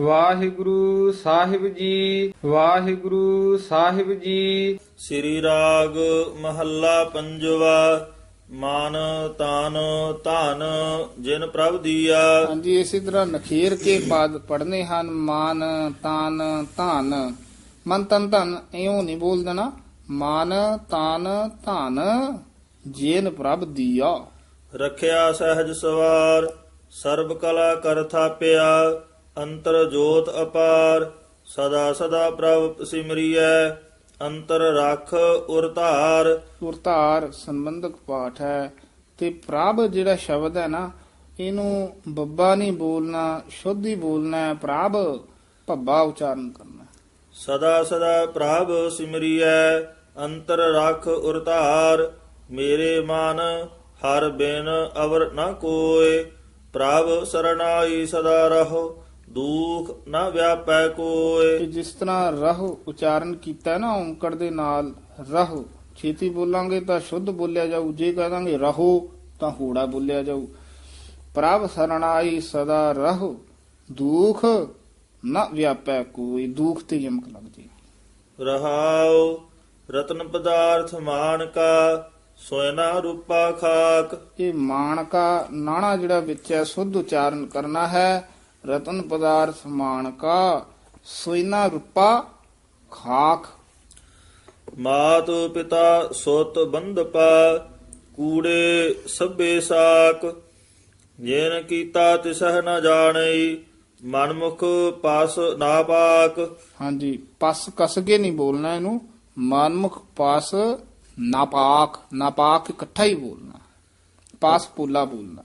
ਵਾਹਿਗੁਰੂ ਸਾਹਿਬ ਜੀ ਵਾਹਿਗੁਰੂ ਸਾਹਿਬ ਜੀ। ਸ੍ਰੀ ਰਾਗ ਮਹੱਲਾ ਪੰਜਵਾ ਮਾਨ ਤਾਨ ਧਨ ਜਿਨ ਪ੍ਰਭ ਦੀਆ। ਹਾਂਜੀ ਇਸੇ ਤਰ੍ਹਾਂ ਨਖੇਰ ਕੇ ਪਦ ਪੜਨੇ ਹਨ ਮਾਨ ਤਾਨ ਧਨ। ਮਨ ਤਨ ਧਨ ਇਉਂ ਨਹੀਂ ਬੋਲ ਦੇਣਾ। ਮਾਨ ਤਾਨ ਧਨ ਜੇਨ ਪ੍ਰਭ ਦੀਆ। ਰਖਿਆ ਸਹਿਜ ਸਵਾਰ ਸਰਬ ਕਲਾ ਕਰ ਥਾਪਿਆ। ਅੰਤਰ ਜੋਤ ਅਪਾਰ ਸਦਾ ਸਦਾ ਪ੍ਰਭ ਸਿਮਰੀਐ ਅੰਤਰ ਰਖ ਉਰ ਧਾਰ। ਸੁਰਤਾਰ ਸੰਬੰਧਕ ਪਾਠ ਹੈ। ਤੇ ਪ੍ਰਭ ਜਿਹੜਾ ਸ਼ਬਦ ਹੈ ਨਾ ਇਹਨੂੰ ਬੱਬਾ ਨਹੀਂ ਬੋਲਣਾ ਸ਼ੁੱਧ ਹੀ ਬੋਲਣਾ ਹੈ। ਪ੍ਰਭ ਭੱਬਾ ਉਚਾਰਨ ਕਰਨਾ ਸਦਾ ਸਦਾ ਪ੍ਰਭ ਸਿਮਰੀਐ ਅੰਤਰ ਰਖ ਉਰ ਧਾਰ। ਮੇਰੇ ਮਨ ਹਰ ਬਿਨ ਅਵਰ ਨ ਕੋਏ ਪ੍ਰਭ ਸਰਣਾਈ ਸਦਾ ਰਹੋ। ਦੁਖ ਨ ਵਿਆਪੈ ਕੋਏ। ਜਿਸ ਤਰ੍ਹਾਂ ਰਹ ਉਚਾਰਨ ਕੀਤਾ ਨਾ ਓੰਕੜ ਦੇ ਨਾਲ ਰਹ ਛੇਤੀ ਬੋਲਾਂਗੇ ਤਾਂ ਸ਼ੁੱਧ ਬੋਲਿਆ ਜਾਊ ਜੇ ਕਹਾਂਗੇ ਰਹੋ ਤਾਂ ਹੂੜਾ ਬੋਲਿਆ ਜਾਊ। ਪ੍ਰਭ ਸਰਣਾਈ ਸਦਾ ਰਹੋ ਦੁਖ ਨ ਵਿਆਪੈ ਕੋਈ ਦੁਖ ਤੇ ਯਮਕ ਲੱਗ ਜੇ ਰਹਾਉ ਰਤਨ ਪਦਾਰਥ ਮਾਨ ਕਾ ਸੋਇਨਾ ਰੂਪਾ ਖਾਕ। ਇਹ ਮਾਣਕਾ ਨਾਣਾ ਜਿਹੜਾ ਵਿੱਚ ਹੈ ਸੁੱਧ ਉਚਾਰਨ ਕਰਨਾ ਹੈ ਰਤਨ ਪਦਾਰਥ ਮਾਣਕਾ ਸੋਇਨਾ ਰੂਪਾ ਖਾਕ ਮਾਤ ਪਿਤਾ ਸੁਤ ਬੰਧਪਾ ਕੂੜੇ ਸਭੇ ਸਾਕ ਜਿਨ ਕੀਤਾ ਤਿਸਹਿ ਨ ਜਾਣਈ ਮਨਮੁਖ ਪਾਸ ਨਾ ਪਾਕ। ਹਾਂਜੀ ਪਸ ਕਸ ਕੇ ਨਹੀਂ ਬੋਲਣਾ ਇਹਨੂੰ ਮਨਮੁਖ ਪਾਸ ਨਾਪਾਕ ਨਾਪਾਕ ਇਕੱਠਾ ਹੀ ਬੋਲਣਾ। ਪਾਸ ਪੋਲਾ ਬੋਲਣਾ।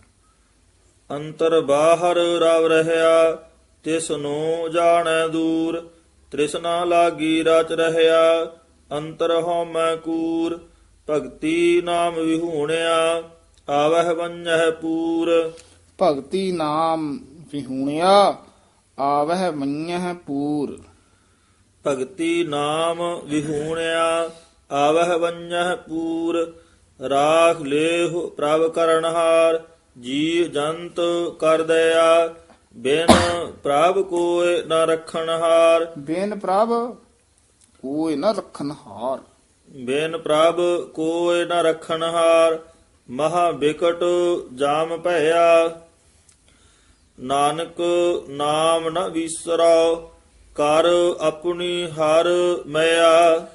ਅੰਤਰ ਬਾਹਰ ਰਵ ਰਹਿਆ ਤਿਸ ਨੂੰ ਜਾਣੈ ਦੂਰ ਤ੍ਰਿਸ਼ਨਾ ਲਾਗੀ ਰਚ ਰਹਿਆ ਅੰਤਰ ਹਉਮੈ ਕੂਰ ਭਗਤੀ ਨਾਮ ਵਿਹੂਣਿਆ ਆਵਹਿ ਵੰਜਹਿ ਪੂਰ। ਭਗਤੀ ਨਾਮ ਵਿਹੂਣਿਆ ਆਵਹਿ ਮੰਨਹਿ ਪੂਰ। ਭਗਤੀ ਨਾਮ ਵਿਹੂਣਿਆ ਆਵਹਿ ਵੰਜਹਿ ਪੂਰ। ਰਾਖ ਲੇਹੁ ਪ੍ਰਭ ਕਰਨਹਾਰ ਜੀ ਜੰਤ ਕਰ ਦਇਆ ਬਿਨ ਪ੍ਰਭ ਕੋਇ ਨ ਰਖਣਹਾਰ ਬੇਨ ਪ੍ਰਭ ਕੋਈ ਨ ਰੱਖਨ ਹਾਰ। ਬਿਨ ਪ੍ਰਭ ਕੋਇ ਨ ਰਖਣਹਾਰ ਮਹਾ ਬਿਕਟ ਜਾਮ ਭਇਆ। ਨਾਨਕ ਨਾਮ ਨ ਵਿਸਰੋ ਕਰ ਆਪਣੀ ਹਰ ਮਿਆ।